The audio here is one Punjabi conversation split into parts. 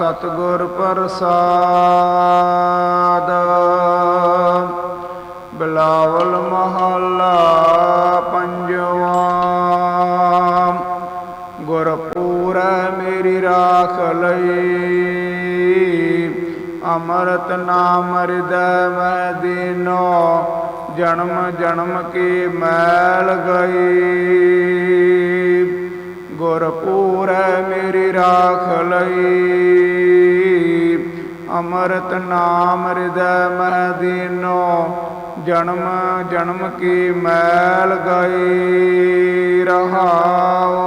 ਸਤਿਗੁਰ ਪ੍ਰਸਾਦ। ਬਿਲਾਵਲ ਮਹੱਲਾ ਪੰਜਵਾ। ਗੁਰਪੂਰੈ ਮੇਰੀ ਰਾਖ ਲਈ। ਅੰਮ੍ਰਿਤ ਨਾਮ ਹਿਰਦੈ ਮੈਂ ਦੀਨੋ। ਜਨਮ ਜਨਮ ਕੀ ਮੈਲ ਗਈ। ਗੁਰਪੂਰੈ ਮੇਰੀ ਰਾਖ ਲਈ। ਅੰਮ੍ਰਿਤ ਨਾਮ ਹਿਰਦੈ ਮੈਂ ਦੀਨੋ, ਜਨਮ ਜਨਮ ਕੀ ਮੈਲ ਗਈ ਰਹਾਓ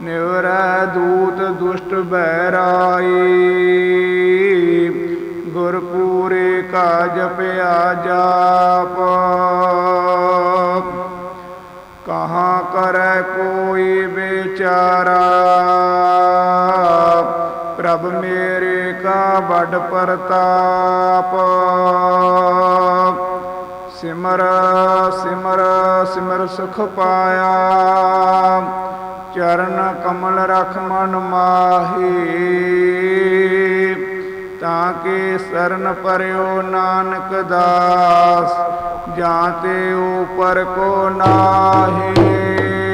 ਨਿਵਰੈ ਦੂਤ ਦੁਸ਼ਟ ਬਹਿਰਾਈ, ਗੁਰਪੂਰੇ ਕਾ ਜਪਿਆ ਜਾਪ। ਕਹਾਂ ਕਰੈ ਕੋਈ ਵਿਚਾਰਾ ਪ੍ਰਭ ਮੇਰੇ ਕਾ ਵੱਡ ਪ੍ਰਤਾਪ। ਸਿਮਰ ਸਿਮਰ ਸਿਮਰ ਸੁਖ ਪਾਇਆ। ਚਰਨ ਕਮਲ ਰਖ ਮਨ ਮਾਹੀ। ਤਾਂ ਕੇ ਸਰਨ ਪਰਿਓ ਨਾਨਕ ਦਾਸ। ਜਾਂ ਤੇ ਉਪਰ ਕੋ ਨਾਹੀ।